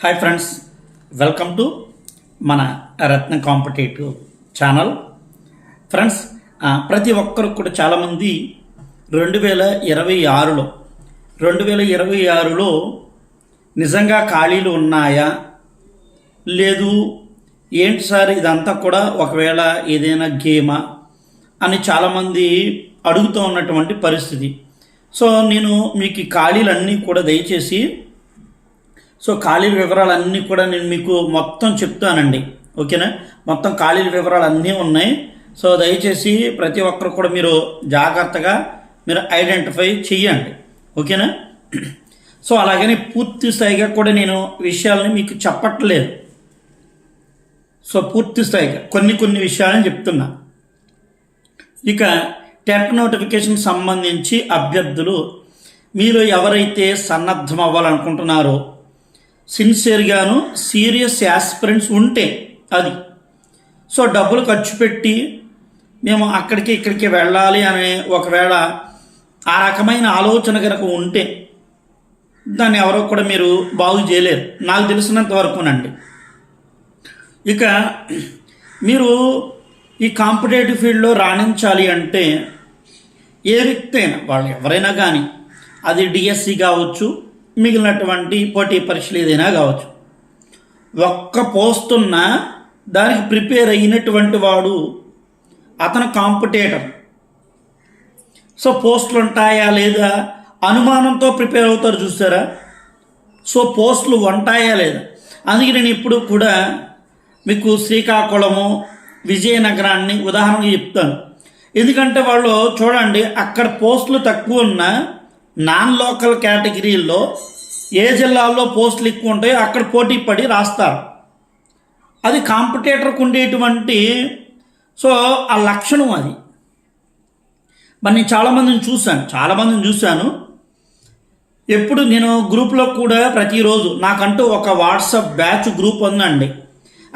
Hi friends welcome to మన రత్న competitive channel. Friends ప్రతి ఒక్కరు కూడా చాలామంది రెండు వేల ఇరవై ఆరులో రెండు వేల ఇరవై ఆరులో నిజంగా ఖాళీలు ఉన్నాయా? లేదు ఏంటి సార్ ఇదంతా కూడా ఒకవేళ ఏదైనా గేమా? అని చాలామంది అడుగుతూ ఉన్నటువంటి పరిస్థితి. సో నేను మీకు ఖాళీలన్నీ కూడా దయచేసి సో ఖాళీల వివరాలన్నీ కూడా నేను మీకు మొత్తం చెప్తానండి. ఓకేనా? మొత్తం ఖాళీల వివరాలు అన్నీ ఉన్నాయి. సో దయచేసి ప్రతి ఒక్కరు కూడా మీరు జాగ్రత్తగా మీరు ఐడెంటిఫై చెయ్యండి. ఓకేనా? సో అలాగని పూర్తి స్థాయిగా కూడా నేను విషయాలని మీకు చెప్పట్లేదు. సో పూర్తి స్థాయిగా కొన్ని కొన్ని విషయాలను చెప్తున్నా. ఇక టెట్ నోటిఫికేషన్ సంబంధించి అభ్యర్థులు మీరు ఎవరైతే సన్నద్ధం అవ్వాలనుకుంటున్నారో సిన్సియర్గాను సీరియస్ యాస్పిరెంట్స్ ఉంటే అది. సో డబ్బులు ఖర్చు పెట్టి మేము అక్కడికి ఇక్కడికి వెళ్ళాలి అనే ఒకవేళ ఆ రకమైన ఆలోచన కనుక ఉంటే దాన్ని ఎవరో కూడా మీరు బాగు చేయలేరు. నాకు తెలిసినంత వరకునండి. ఇక మీరు ఈ కాంపిటేటివ్ ఫీల్డ్లో రాణించాలి అంటే ఏ వ్యక్తి అయినా వాళ్ళు ఎవరైనా కానీ అది డిఎస్సి కావచ్చు మిగిలినటువంటి పోటీ పరీక్షలు ఏదైనా కావచ్చు. ఒక్క పోస్ట్ దానికి ప్రిపేర్ అయినటువంటి వాడు అతను కాంపిటేటర్. సో పోస్టులు ఉంటాయా లేదా? అనుమానంతో ప్రిపేర్ అవుతారు చూసారా? సో పోస్టులు ఉంటాయా లేదా? అందుకే నేను ఇప్పుడు కూడా మీకు శ్రీకాకుళము విజయనగరాన్ని ఉదాహరణగా చెప్తాను. ఎందుకంటే వాళ్ళు చూడండి అక్కడ పోస్టులు తక్కువ ఉన్న నాన్ లోకల్ కేటగిరీల్లో ఏ జిల్లాల్లో పోస్టులు ఎక్కువ ఉంటాయో అక్కడ పోటీ పడి రాస్తారు. అది కాంపిటేటర్కు ఉండేటువంటి సో ఆ లక్షణం అది. మరి నేను చాలామందిని చూశాను చాలామందిని చూశాను. ఎప్పుడు నేను గ్రూప్లో కూడా ప్రతిరోజు నాకంటూ ఒక వాట్సాప్ బ్యాచ్ గ్రూప్ ఉందండి.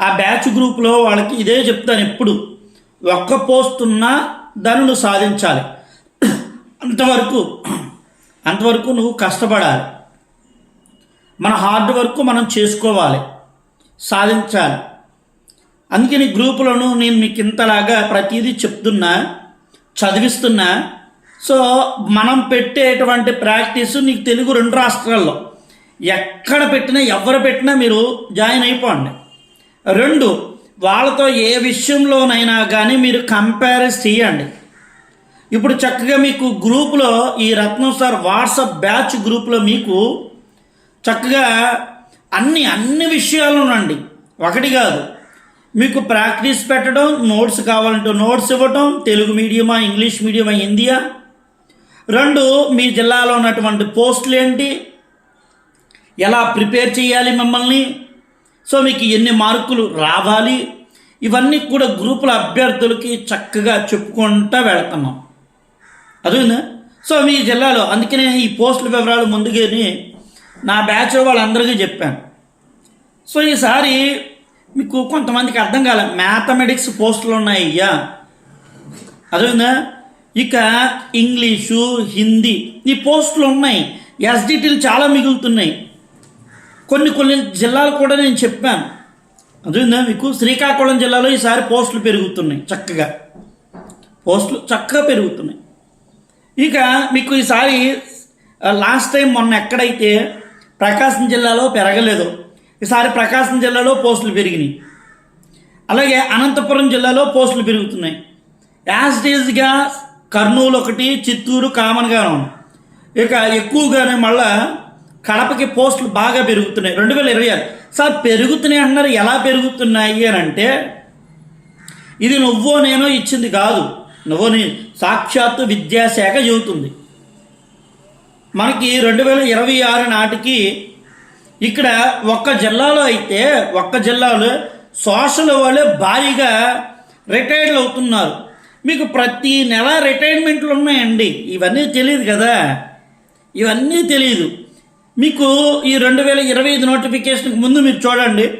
ఆ బ్యాచ్ గ్రూప్లో వాళ్ళకి ఇదే చెప్తాను ఎప్పుడు. ఒక్క పోస్ట్ ఉన్నా దాన్ని సాధించాలి. అంతవరకు అంతవరకు నువ్వు కష్టపడాలి. మన హార్డ్ వర్క్ మనం చేసుకోవాలి. సాధించాలి. అందుకని గ్రూపులను నేను మీకు ఇంతలాగా ప్రతిదీ చెప్తున్నా చదివిస్తున్నా. సో మనం పెట్టేటువంటి ప్రాక్టీస్ నీకు తెలుగు రెండు రాష్ట్రాల్లో. ఎక్కడ పెట్టినా ఎవరు పెట్టినా మీరు జాయిన్ అయిపోండి. రెండు వాళ్ళతో ఏ విషయంలోనైనా కానీ మీరు కంపేర్ చేయండి. ఇప్పుడు చక్కగా మీకు గ్రూపులో ఈ రత్నం సార్ వాట్సాప్ బ్యాచ్ గ్రూప్లో మీకు చక్కగా అన్ని అన్ని విషయాలునండి. ఒకటి కాదు. మీకు ప్రాక్టీస్ పెట్టడం నోట్స్ కావాలంటే నోట్స్ ఇవ్వటం తెలుగు మీడియమా ఇంగ్లీష్ మీడియమా హిందీయా? రెండు మీ జిల్లాలో ఉన్నటువంటి పోస్టులు ఏంటి? ఎలా ప్రిపేర్ చేయాలి మిమ్మల్ని? సో మీకు ఎన్ని మార్కులు రావాలి? ఇవన్నీ కూడా గ్రూపుల అభ్యర్థులకి చక్కగా చెప్పుకుంటూ వెళ్తున్నాం. అదేనా? సో మీ జిల్లాలో అందుకనే ఈ పోస్టుల వివరాలు ముందుగానే నా బ్యాచ్ వాళ్ళందరికీ చెప్పాను. సో ఈసారి మీకు కొంతమందికి అర్థం కాలే మ్యాథమెటిక్స్ పోస్టులు ఉన్నాయి అయ్యా అదేందా ఇక ఇంగ్లీషు హిందీ ఈ పోస్టులు ఉన్నాయి. ఎస్డిటీలు చాలా మిగులుతున్నాయి. కొన్ని కొన్ని జిల్లాలు కూడా నేను చెప్పాను. అదేందా మీకు శ్రీకాకుళం జిల్లాలో ఈసారి పోస్టులు పెరుగుతున్నాయి చక్కగా. పోస్టులు చక్కగా పెరుగుతున్నాయి. ఇక మీకు ఈసారి లాస్ట్ టైం మొన్న ఎక్కడైతే ప్రకాశం జిల్లాలో పెరగలేదు ఈసారి ప్రకాశం జిల్లాలో పోస్టులు పెరిగినాయి. అలాగే అనంతపురం జిల్లాలో పోస్టులు పెరుగుతున్నాయి. యాజ్ డేజ్గా కర్నూలు ఒకటి చిత్తూరు కామన్గా ఉంది ఇక ఎక్కువగానే మళ్ళా కడపకి పోస్టులు బాగా పెరుగుతున్నాయి. రెండు వేల ఇరవై ఆరు. సార్ పెరుగుతున్నాయి అంటున్నారు ఎలా పెరుగుతున్నాయి అని అంటే ఇది నువ్వో నేను ఇచ్చింది కాదు. నువ్వు నీ సాక్షాత్తు విద్యాశాఖ చెబుతుంది. మనకి రెండు వేల ఇరవై ఆరు నాటికి ఇక్కడ ఒక్క జిల్లాలో అయితే ఒక్క జిల్లాలో సోషల్ వాళ్ళే భారీగా రిటైర్డ్ అవుతున్నారు. మీకు ప్రతి నెల రిటైర్మెంట్లు ఉన్నాయండి. ఇవన్నీ తెలియదు కదా. ఇవన్నీ తెలియదు మీకు ఈ రెండు వేల ఇరవై ఐదు నోటిఫికేషన్కి ముందు మీరు చూడండి.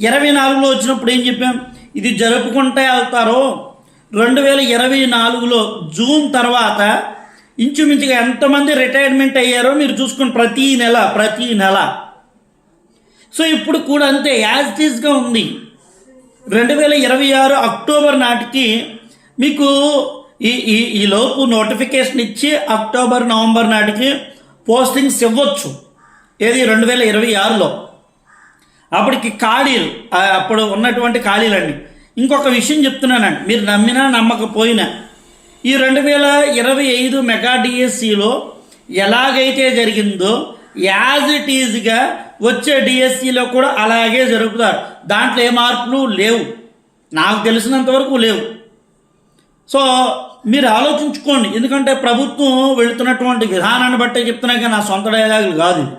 ఇరవై నాలుగులో వచ్చినప్పుడు ఏం చెప్పాం? ఇది జరుపుకుంటే వెళ్తారో. రెండు వేల ఇరవై నాలుగులో జూన్ తర్వాత ఇంచుమించుగా ఎంతమంది రిటైర్మెంట్ అయ్యారో మీరు చూసుకుని ప్రతి నెల ప్రతి నెల. సో ఇప్పుడు కూడా అంతే యాజ్ టీజ్గా ఉంది. రెండు వేల ఇరవై ఆరు అక్టోబర్ నాటికి మీకు ఈ ఈ ఈ లోపు నోటిఫికేషన్ ఇచ్చి అక్టోబర్ నవంబర్ నాటికి పోస్టింగ్స్ ఇవ్వచ్చు. ఏది? రెండు వేల ఇరవై ఆరులో. అప్పటికి ఖాళీలు అప్పుడు ఉన్నటువంటి ఖాళీలండి ఇంకొక విషయం చెప్తున్నానండి. మీరు నమ్మినా నమ్మకపోయినా. ఈ రెండు వేల ఇరవై ఐదు మెగా డిఎస్సిలో ఎలాగైతే జరిగిందో యాజ్ ఇట్ ఈజ్గా వచ్చే డిఎస్సిలో కూడా అలాగే జరుపుతారు. దాంట్లో ఏ మార్పులు లేవు. నాకు తెలిసినంత వరకు లేవు. సో మీరు ఆలోచించుకోండి. ఎందుకంటే ప్రభుత్వం వెళుతున్నటువంటి విధానాన్ని బట్టే చెప్తున్నాక కానీ నా సొంత డైలాగులు కాదు.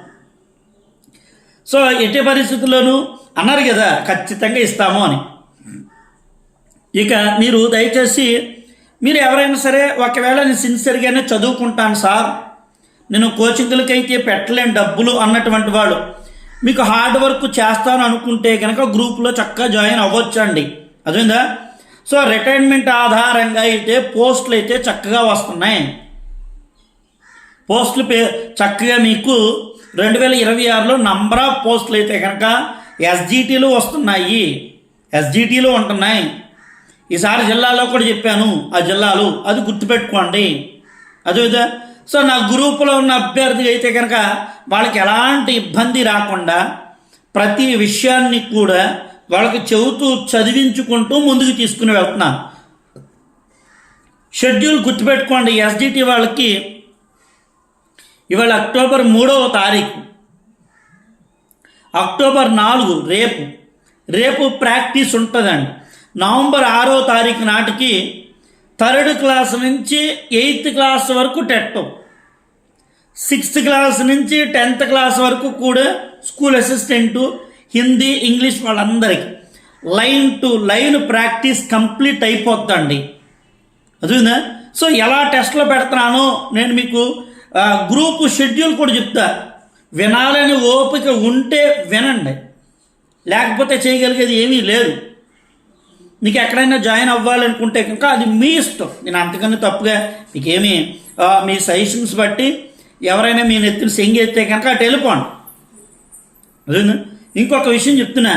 సో ఎట్టి పరిస్థితుల్లోనూ అన్నారు కదా ఖచ్చితంగా ఇస్తాము అని. ఇక మీరు దయచేసి మీరు ఎవరైనా సరే ఒకవేళ నేను సిన్సియర్గానే చదువుకుంటాను సార్ నేను కోచింగ్లకైతే పెట్టలేను డబ్బులు అన్నటువంటి వాడు మీకు హార్డ్ వర్క్ చేస్తాను అనుకుంటే కనుక గ్రూప్లో చక్కగా జాయిన్ అవ్వచ్చండి. అదేందా సో రిటైర్మెంట్ ఆధారంగా అయితే పోస్టులు అయితే చక్కగా వస్తున్నాయి. పోస్టులు పే చక్కగా మీకు రెండు వేల ఇరవై ఆరులో నంబర్ ఆఫ్ పోస్టులు అయితే కనుక ఎస్జిటీలు వస్తున్నాయి. ఎస్జిటీలు ఉంటున్నాయి. ఈసారి జిల్లాలో కూడా చెప్పాను ఆ జిల్లాలు అది గుర్తుపెట్టుకోండి. అదేవిధంగా సో నా గ్రూపులో ఉన్న అభ్యర్థి అయితే కనుక వాళ్ళకి ఎలాంటి ఇబ్బంది రాకుండా ప్రతి విషయాన్ని కూడా వాళ్ళకి చెబుతూ చదివించుకుంటూ ముందుకు తీసుకుని వెళ్తున్నాను షెడ్యూల్ గుర్తుపెట్టుకోండి ఎస్డిటి వాళ్ళకి ఇవాళ అక్టోబర్ మూడవ తారీఖు. అక్టోబర్ నాలుగు రేపు. రేపు ప్రాక్టీస్ ఉంటుందండి. నవంబర్ ఆరో తారీఖు నాటికి థర్డ్ క్లాస్ నుంచి ఎయిత్ క్లాస్ వరకు టెట్ సిక్స్త్ క్లాస్ నుంచి టెన్త్ క్లాస్ వరకు కూడా స్కూల్ అసిస్టెంటు హిందీ ఇంగ్లీష్ వాళ్ళందరికీ. Line to line practice complete అయిపోద్దండి. అదేనా సో ఎలా టెస్ట్లో పెడుతున్నానో నేను మీకు గ్రూప్ షెడ్యూల్ కూడా చెప్తా. వినాలని ఓపిక ఉంటే వినండి. లేకపోతే చేయగలిగేది ఏమీ లేదు. మీకు ఎక్కడైనా జాయిన్ అవ్వాలనుకుంటే కనుక అది మీ ఇష్టం. నేను అంతకన్నా తప్పుగా మీకేమి మీ సజెషన్స్ బట్టి ఎవరైనా మీ నెత్తిని సెంగెత్తే కనుక అటు వెళ్ళిపోండి అదేనా ఇంకొక విషయం చెప్తున్నా.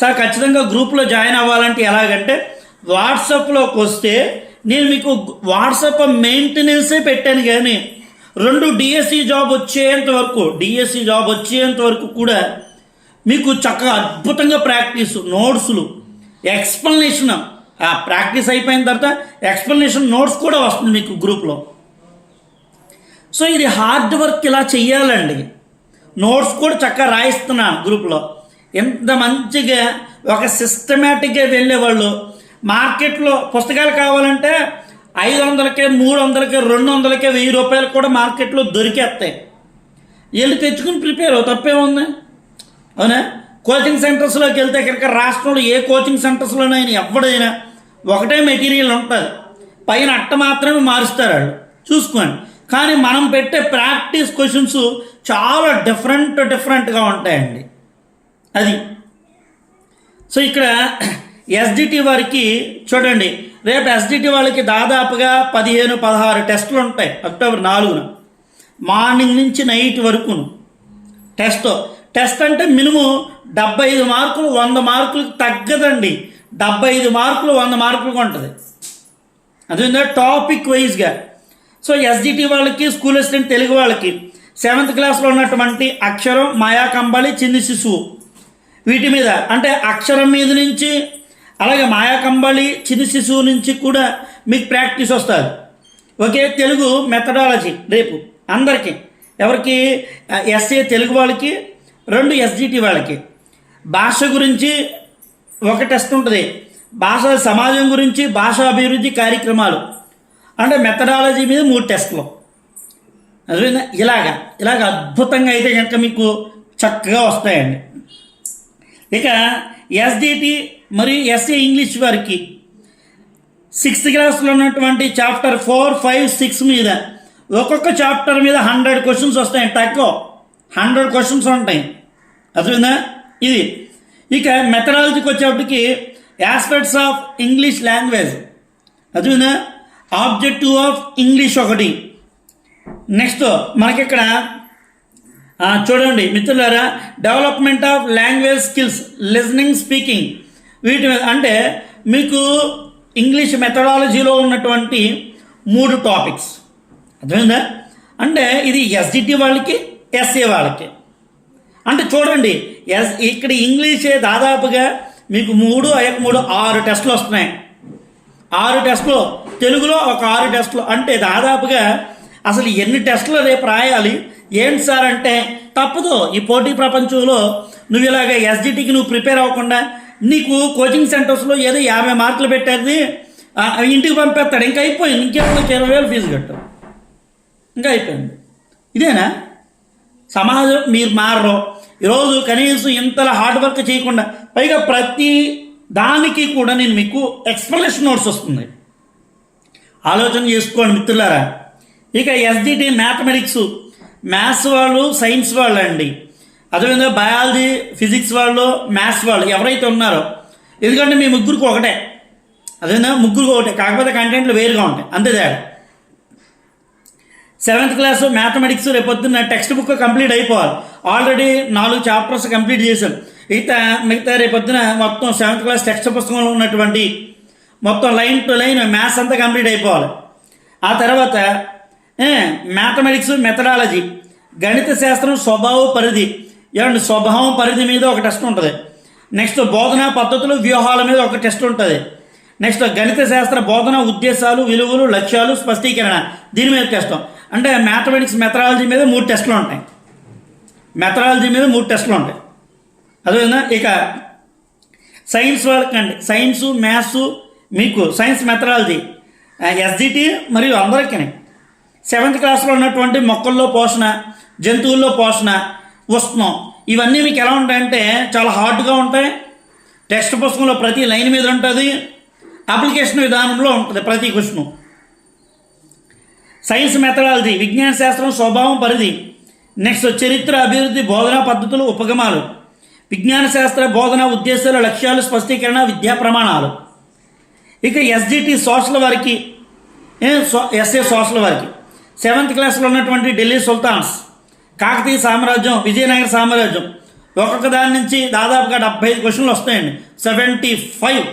సార్ ఖచ్చితంగా గ్రూప్లో జాయిన్ అవ్వాలంటే ఎలాగంటే వాట్సాప్లోకి వస్తే నేను మీకు వాట్సాప్ మెయింటెనెన్సే పెట్టాను కానీ రెండు డిఎస్సి జాబ్ వచ్చేంత వరకు డిఎస్సి జాబ్ వచ్చేంత వరకు కూడా మీకు చక్కగా అద్భుతంగా ప్రాక్టీస్ నోట్స్లు ఎక్స్ప్లెనేషన్. ఆ ప్రాక్టీస్ అయిపోయిన తర్వాత ఎక్స్ప్లెనేషన్ నోట్స్ కూడా వస్తుంది మీకు గ్రూప్లో. సో ఇది హార్డ్ వర్క్ ఇలా చెయ్యాలండి. నోట్స్ కూడా చక్కగా రాయిస్తున్నాను గ్రూప్లో. ఎంత మంచిగా ఒక సిస్టమేటిక్గా వెళ్ళేవాళ్ళు. మార్కెట్లో పుస్తకాలు కావాలంటే ఐదు వందలకే మూడు వందలకే రెండు వందలకే వెయ్యి రూపాయలు కూడా మార్కెట్లో దొరికేస్తాయి. వెళ్ళి తెచ్చుకుని ప్రిపేర్ అవ్వ తప్పేముంది? అవునా? కోచింగ్ సెంటర్స్లోకి వెళ్తే కనుక రాష్ట్రంలో ఏ కోచింగ్ సెంటర్స్లోనైనా ఎవడైనా ఒకటే మెటీరియల్ ఉంటుంది. పైన అట్ట మాత్రమే మారుస్తారు వాళ్ళు. చూసుకోండి. కానీ మనం పెట్టే ప్రాక్టీస్ క్వశ్చన్స్ చాలా డిఫరెంట్ డిఫరెంట్గా ఉంటాయండి. అది. సో ఇక్కడ ఎస్డిటి వారికి చూడండి. రేపు ఎస్డిటి వాళ్ళకి దాదాపుగా పదిహేను పదహారు టెస్టులు ఉంటాయి. అక్టోబర్ నాలుగున. మార్నింగ్ నుంచి నైట్ వరకును. టెస్ట్. టెస్ట్ అంటే మినిమం డెబ్బై ఐదు మార్కులు వంద మార్కులకు తగ్గదండి. డెబ్బై ఐదు మార్కులు వంద మార్కులకు ఉంటుంది అదేంటంటే టాపిక్ వైజ్గా. సో ఎస్జిటి వాళ్ళకి స్కూల్ అసిస్టెంట్ తెలుగు వాళ్ళకి సెవెంత్ క్లాస్లో ఉన్నటువంటి అక్షరం మాయా కంబళి చిన్ని శిశువు. వీటి మీద అంటే అక్షరం మీద నుంచి అలాగే మాయా కంబళి చిన్ని శిశువు నుంచి కూడా మీకు ప్రాక్టీస్ వస్తుంది ఒకే తెలుగు మెథడాలజీ రేపు అందరికీ. ఎవరికి ఎస్ఏ తెలుగు వాళ్ళకి రెండు ఎస్జిటి వాళ్ళకి. భాష గురించి ఒక టెస్ట్ ఉంటుంది. భాష సమాజం గురించి భాషాభివృద్ధి కార్యక్రమాలు. అంటే మెథడాలజీ మీద మూడు టెస్ట్లు అదేవిధంగా ఇలాగా ఇలాగ అద్భుతంగా అయితే కనుక మీకు చక్కగా వస్తాయండి. ఇక ఎస్డిటి మరియు ఎస్ఏ ఇంగ్లీష్ వారికి సిక్స్త్ క్లాస్లో ఉన్నటువంటి చాప్టర్ ఫోర్ ఫైవ్ సిక్స్ మీద ఒక్కొక్క చాప్టర్ మీద హండ్రెడ్ క్వశ్చన్స్ వస్తాయి. తక్కువ హండ్రెడ్ క్వశ్చన్స్ ఉంటాయి. అర్థమైందా? ఇది. ఇక మెథడాలజీకి వచ్చేప్పటికి ఆస్పెక్ట్స్ ఆఫ్ ఇంగ్లీష్ లాంగ్వేజ్ అర్థమైందా? ఆబ్జెక్టివ్ ఆఫ్ ఇంగ్లీష్ ఒకటి. నెక్స్ట్ మనకిక్కడ చూడండి మిత్రులారా development of language skills listening speaking వీటి మీద అంటే మీకు ఇంగ్లీష్ మెథడాలజీలో ఉన్నటువంటి మూడు టాపిక్స్ అర్థమైందా? అంటే ఇది ఎస్డిటి వాళ్ళకి ఎస్ఏ వాళ్ళకి. అంటే చూడండి ఎస్ ఇక్కడ ఇంగ్లీషే దాదాపుగా మీకు మూడు అయ్యక మూడు ఆరు టెస్టులు వస్తున్నాయి. ఆరు టెస్టులు తెలుగులో ఒక ఆరు టెస్టులు. అంటే దాదాపుగా అసలు ఎన్ని టెస్టులు రేపు రాయాలి? ఏంటి సార్ అంటే తప్పదు. ఈ పోటీ ప్రపంచంలో నువ్వు ఇలాగ ఎస్జిటికి నువ్వు ప్రిపేర్ అవ్వకుండా నీకు కోచింగ్ సెంటర్స్లో ఏదో యాభై మార్కులు పెట్టేది ఆ, ఇంటికి పంపేస్తాడు. ఇంకా అయిపోయింది. ఇంకేమో ఇరవై వేలు ఫీజు కట్టు ఇంకా అయిపోయింది. ఇదేనా? సమాజం మీరు మారరు. ఈరోజు కనీసం ఇంతలా హార్డ్ వర్క్ చేయకుండా పైగా ప్రతి దానికి కూడా నేను మీకు ఎక్స్ప్లెనేషన్ నోట్స్ వస్తుంది. ఆలోచన చేసుకోండి మిత్రులారా. ఇక ఎస్డిటి మ్యాథమెటిక్స్ మ్యాథ్స్ వాళ్ళు సైన్స్ వాళ్ళు అండి అదేవిధంగా బయాలజీ ఫిజిక్స్ వాళ్ళు మ్యాథ్స్ వాళ్ళు ఎవరైతే ఉన్నారో ఎందుకంటే మీ ముగ్గురికి ఒకటే. అదేవిధంగా ముగ్గురికి ఒకటే. కాకపోతే కంటెంట్లు వేరుగా ఉంటాయి. అంతే తేడా. సెవెంత్ క్లాస్ మ్యాథమెటిక్స్ రేపొద్దున్న టెక్స్ట్ బుక్ కంప్లీట్ అయిపోవాలి. ఆల్రెడీ నాలుగు చాప్టర్స్ కంప్లీట్ చేశాం మిగతా మిగతా రేపొద్దున మొత్తం సెవెంత్ క్లాస్ టెక్స్ట్ పుస్తకంలో ఉన్నటువంటి మొత్తం లైన్ టు లైన్ మ్యాథ్స్ అంతా కంప్లీట్ అయిపోవాలి. ఆ తర్వాత మ్యాథమెటిక్స్ మెథడాలజీ గణిత శాస్త్రం స్వభావ పరిధి. ఏమండి స్వభావం పరిధి మీద ఒక టెస్ట్ ఉంటుంది. నెక్స్ట్ బోధనా పద్ధతులు వ్యూహాల మీద ఒక టెస్ట్ ఉంటుంది. నెక్స్ట్ గణిత శాస్త్ర బోధన ఉద్దేశాలు విలువలు లక్ష్యాలు స్పష్టీకరణ. దీని మీద టెస్ట్ అంటే మ్యాథమెటిక్స్ మెథడాలజీ మీద మూడు టెస్టులు ఉంటాయి. మెథడాలజీ మీద మూడు టెస్టులు ఉంటాయి. అదేవిధంగా ఇక సైన్స్ వాళ్ళకండి. సైన్స్ మ్యాథ్స్ మీకు సైన్స్ మెథడాలజీ ఎస్జిటి మరియు అందరికీ. సెవెంత్ క్లాస్లో ఉన్నటువంటి మొక్కల్లో పోషణ జంతువుల్లో పోషణ ఉష్ణం ఇవన్నీ మీకు ఎలా ఉంటాయంటే చాలా హార్డ్గా ఉంటాయి. టెక్స్ట్ పుస్తకంలో ప్రతి లైన్ మీద ఉంటుంది. అప్లికేషన్ విధానంలో ఉంటుంది ప్రతి క్వశ్చను. సైన్స్ మెథడాలజీ విజ్ఞాన శాస్త్రం స్వభావం పరిధి. నెక్స్ట్ చరిత్ర అభివృద్ధి బోధనా పద్ధతులు ఉపగమాలు. విజ్ఞాన శాస్త్ర బోధన ఉద్దేశాలు లక్ష్యాలు స్పష్టీకరణ విద్యా ప్రమాణాలు. ఇక ఎస్జిటి సోషల్ వారికి ఎస్ఏ సోషల్ వారికి. సెవెంత్ క్లాస్లో ఉన్నటువంటి ఢిల్లీ సుల్తాన్స్. కాకతీయ సామ్రాజ్యం విజయనగర సామ్రాజ్యం. ఒక్కొక్క దాని నుంచి దాదాపుగా డెబ్బై ఐదు క్వశ్చన్లు వస్తాయండి. సెవెంటీ ఫైవ్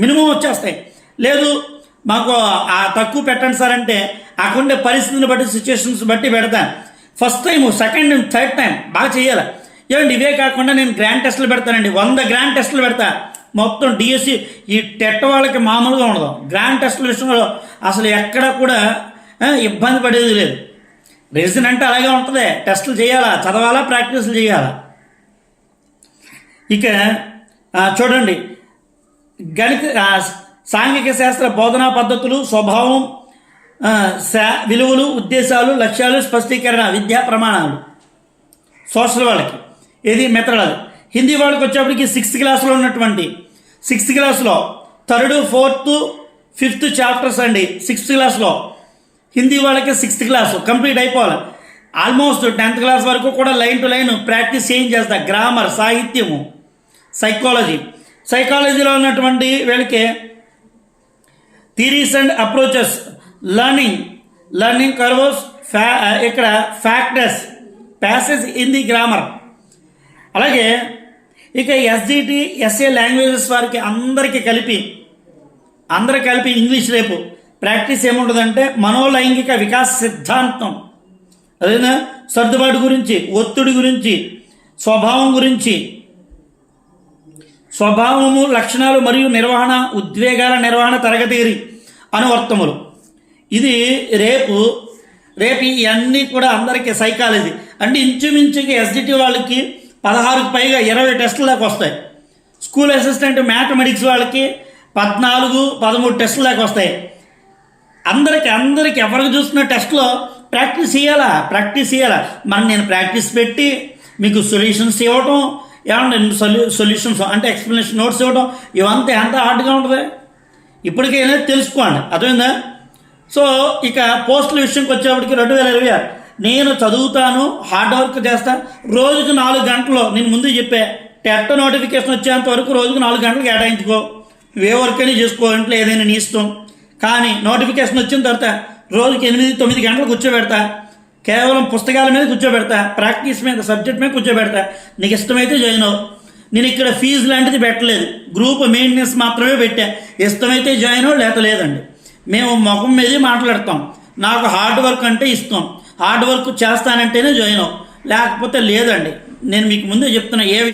మినిమం వచ్చేస్తాయి. లేదు మాకు ఆ తక్కువ పెట్టండి సార్ అంటే అక్కడుండే పరిస్థితిని బట్టి సిచ్యువేషన్స్ బట్టి పెడతాను first time second time third time బాగా చేయాలి. ఏమండి ఇవే కాకుండా నేను గ్రాండ్ టెస్టులు పెడతానండి. వంద గ్రాండ్ టెస్టులు పెడతా. మొత్తం డిఎస్సి ఈ టెట్ వాళ్ళకి మామూలుగా ఉండదు. గ్రాండ్ టెస్టుల విషయంలో అసలు ఎక్కడ కూడా ఇబ్బంది పడేది లేదు. రీజన్ అంటే అలాగే ఉంటుంది. టెస్టులు చేయాలా? చదవాలా? ప్రాక్టీస్లు చేయాలా? ఇక చూడండి. గణిత సాంఘిక శాస్త్ర బోధనా పద్ధతులు స్వభావం శా- విలువలు ఉద్దేశాలు లక్ష్యాలు స్పష్టీకరణ విద్యా ప్రమాణాలు. సోషల్ వాళ్ళకి. ఇది మెథడాలజీ హిందీ వాళ్ళకి వచ్చేప్పటికి సిక్స్త్ క్లాస్లో ఉన్నటువంటి సిక్స్త్ క్లాస్లో థర్డ్ ఫోర్త్ ఫిఫ్త్ చాప్టర్స్ అండి సిక్స్త్ క్లాస్లో. హిందీ వాళ్ళకి సిక్స్త్ క్లాస్ కంప్లీట్ అయిపోవాలి. ఆల్మోస్ట్ టెన్త్ క్లాస్ వరకు కూడా లైన్ టు లైన్ ప్రాక్టీస్ ఏం చేస్తా. గ్రామర్ సాహిత్యము సైకాలజీ. సైకాలజీలో ఉన్నటువంటి వీళ్ళకి theories and approaches learning learning curves ఫ్యా ఇక్కడ factors phases in the grammar అలాగే ఇక ఎస్జిటి ఎస్ఏ లాంగ్వేజెస్ వారికి అందరికీ కలిపి అందరు కలిపి ఇంగ్లీష్ రేపు. ప్రాక్టీస్ ఏముంటుందంటే మనోలైంగిక వికాస సిద్ధాంతం. అదేనా? సర్దుబాటు గురించి ఒత్తిడి గురించి స్వభావం గురించి స్వభావము లక్షణాలు మరియు నిర్వహణ ఉద్వేగాల నిర్వహణ తరగతిరి అనువర్తములు ఇది రేపు రేపు ఇవన్నీ కూడా అందరికీ సైకాలజీ. అంటే ఇంచుమించుగా ఎస్డిటి వాళ్ళకి పదహారుకు పైగా ఇరవై టెస్టుల దాకా వస్తాయి. స్కూల్ అసిస్టెంట్ మ్యాథమెటిక్స్ వాళ్ళకి పద్నాలుగు పదమూడు టెస్టుల దాకా వస్తాయి. అందరికి అందరికి ఎవరికి చూస్తున్న టెస్ట్లో ప్రాక్టీస్ చేయాలా? ప్రాక్టీస్ చేయాలా? మరి నేను ప్రాక్టీస్ పెట్టి మీకు సొల్యూషన్స్ ఇవ్వటం ఏమన్నా సొల్యూ సొల్యూషన్స్ అంటే ఎక్స్ప్లెనేషన్ నోట్స్ ఇవ్వడం ఇవంతా ఎంత హార్డ్గా ఉంటుంది? ఇప్పటికైనా తెలుసుకోండి అర్థమైందా? సో ఇక పోస్టుల విషయంకి వచ్చేప్పటికి రెండు వేల ఇరవై ఆరు. నేను చదువుతాను హార్డ్ వర్క్ చేస్తాను రోజుకు నాలుగు గంటలు నేను ముందు చెప్పే టెట్ నోటిఫికేషన్ వచ్చేంత వరకు రోజుకు నాలుగు గంటలు కేటాయించుకో. ఏ వర్క్ అయినా చేసుకో ఇంట్లో ఏదైనా నీ ఇష్టం. కానీ నోటిఫికేషన్ వచ్చిన తర్వాత రోజుకి ఎనిమిది తొమ్మిది గంటలు కూర్చోబెడతా. కేవలం పుస్తకాల మీద కూర్చోబెడతా ప్రాక్టీస్ మీద సబ్జెక్ట్ మీద కూర్చోబెడతా. నీకు ఇష్టమైతే జాయిన్ అవు నేను ఇక్కడ ఫీజు లాంటిది పెట్టలేదు. గ్రూప్ మెయింటెనెన్స్ మాత్రమే పెట్టా. ఇష్టమైతే జాయిన్ అవ్వు లేత లేదండి. మేము ముఖం మీదే మాట్లాడతాం. నాకు హార్డ్ వర్క్ అంటే ఇష్టం. హార్డ్ వర్క్ చేస్తానంటేనే జాయిన్ అవ్వు. లేకపోతే లేదండి. నేను మీకు ముందే చెప్తున్నా ఏ విషయం